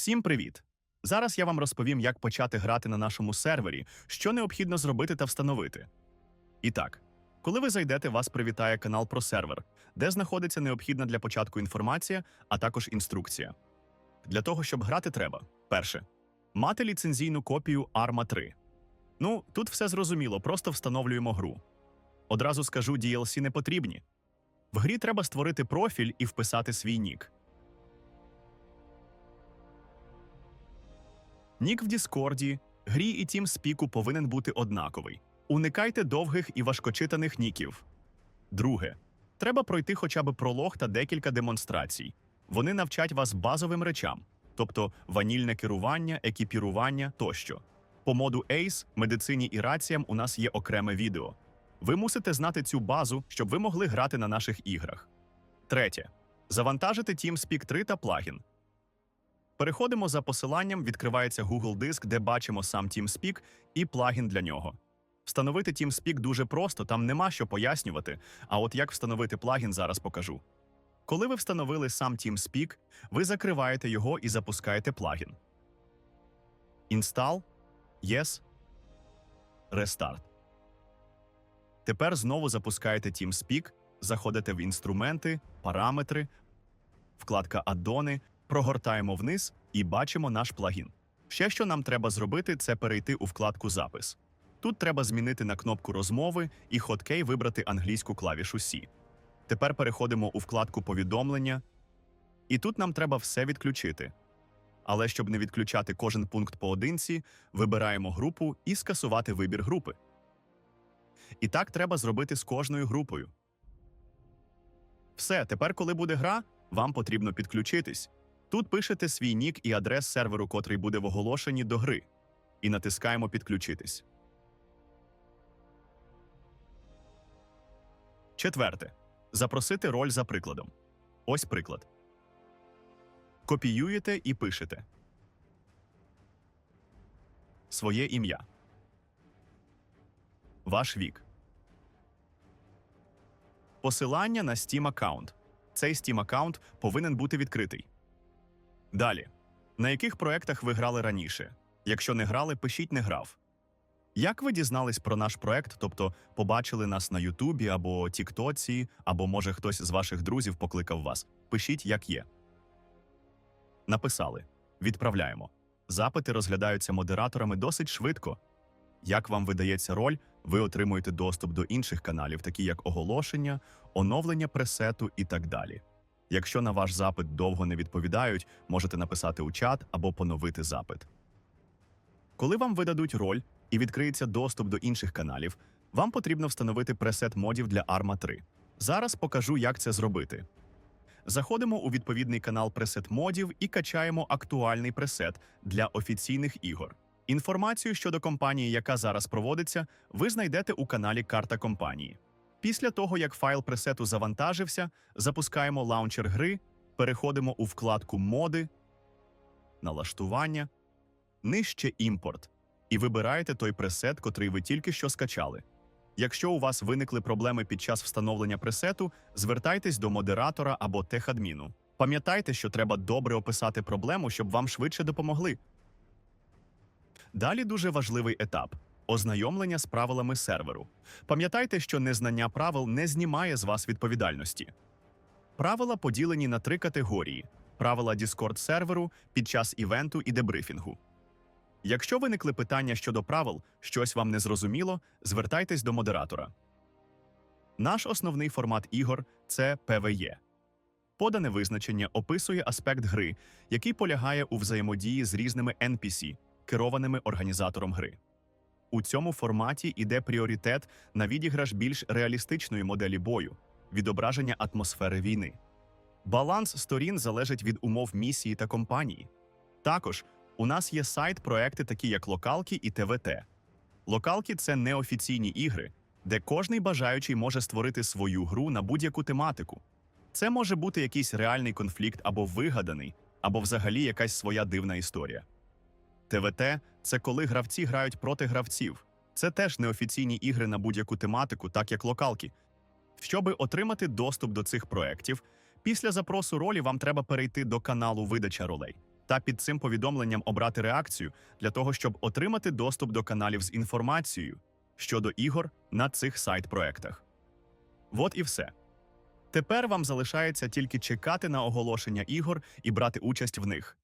Всім привіт! Зараз я вам розповім, як почати грати на нашому сервері, що необхідно зробити та встановити. І так, коли ви зайдете, вас привітає канал про сервер, де знаходиться необхідна для початку інформація, а також інструкція. Для того, щоб грати, треба перше мати ліцензійну копію ARMA 3. Ну, тут все зрозуміло, просто встановлюємо гру. Одразу скажу, DLC не потрібні. В грі треба створити профіль і вписати свій нік. Нік в Діскорді, грі і TeamSpeak повинен бути однаковий. Уникайте довгих і важкочитаних ніків. Друге. Треба пройти хоча б пролог та декілька демонстрацій. Вони навчать вас базовим речам, тобто ванільне керування, екіпірування тощо. По моду ACE, медицині і раціям у нас є окреме відео. Ви мусите знати цю базу, щоб ви могли грати на наших іграх. Третє. Завантажити TeamSpeak 3 та плагін. Переходимо за посиланням, відкривається Google Диск, де бачимо сам TeamSpeak і плагін для нього. Встановити TeamSpeak дуже просто, там нема що пояснювати, а от як встановити плагін зараз покажу. Коли ви встановили сам TeamSpeak, ви закриваєте його і запускаєте плагін. Install, Yes, Restart. Тепер знову запускаєте TeamSpeak, заходите в інструменти, параметри, вкладка Аддони, прогортаємо вниз і бачимо наш плагін. Ще що нам треба зробити, це перейти у вкладку Запис. Тут треба змінити на кнопку розмови і хоткей вибрати англійську клавішу C. Тепер переходимо у вкладку Повідомлення, і тут нам треба все відключити. Але щоб не відключати кожен пункт поодинці, вибираємо групу і скасувати вибір групи. І так треба зробити з кожною групою. Все, тепер, коли буде гра, вам потрібно підключитись. Тут пишете свій нік і адрес серверу, котрий буде в оголошенні до гри, і натискаємо Підключитись. Четверте. Запросити роль за прикладом. Ось приклад. Копіюєте і пишете своє ім'я. Ваш вік. Посилання на Steam аккаунт. Цей Steam аккаунт повинен бути відкритий. Далі. На яких проектах ви грали раніше? Якщо не грали, пишіть не грав. Як ви дізнались про наш проект, тобто побачили нас на Ютубі або Тіктоці, або може хтось з ваших друзів покликав вас? Пишіть, як є. Написали. Відправляємо. Запити розглядаються модераторами досить швидко. Як вам видається роль, ви отримуєте доступ до інших каналів, такі як оголошення, оновлення пресету і так далі. Якщо на ваш запит довго не відповідають, можете написати у чат або поновити запит. Коли вам видадуть роль і відкриється доступ до інших каналів, вам потрібно встановити пресет модів для ARMA 3. Зараз покажу, як це зробити. Заходимо у відповідний канал пресет модів і качаємо актуальний пресет для офіційних ігор. Інформацію щодо компанії, яка зараз проводиться, ви знайдете у каналі Карта компанії. Після того, як файл пресету завантажився, запускаємо лаунчер гри, переходимо у вкладку Моди, налаштування, нижче імпорт і вибираєте той пресет, котрий ви тільки що скачали. Якщо у вас виникли проблеми під час встановлення пресету, звертайтесь до модератора або техадміну. Пам'ятайте, що треба добре описати проблему, щоб вам швидше допомогли. Далі дуже важливий етап ознайомлення з правилами серверу. Пам'ятайте, що незнання правил не знімає з вас відповідальності. Правила поділені на три категорії: правила Discord серверу під час івенту і дебрифінгу. Якщо виникли питання щодо правил, щось вам не зрозуміло, звертайтесь до модератора. Наш основний формат ігор це PvE. Подане визначення описує аспект гри, який полягає у взаємодії з різними NPC, керованими організатором гри. У цьому форматі йде пріоритет на відіграш більш реалістичної моделі бою, відображення атмосфери війни. Баланс сторін залежить від умов місії та компанії. Також у нас є сайт-проекти, такі як Локалки і ТВТ. Локалки це неофіційні ігри, де кожний бажаючий може створити свою гру на будь-яку тематику. Це може бути якийсь реальний конфлікт або вигаданий, або взагалі якась своя дивна історія. ТВТ це коли гравці грають проти гравців. Це теж неофіційні ігри на будь-яку тематику, так як локалки. Щоби отримати доступ до цих проєктів, після запросу ролі вам треба перейти до каналу видача ролей. та під цим повідомленням обрати реакцію для того, щоб отримати доступ до каналів з інформацією щодо ігор на цих сайт-проектах. От і все. Тепер вам залишається тільки чекати на оголошення ігор і брати участь в них.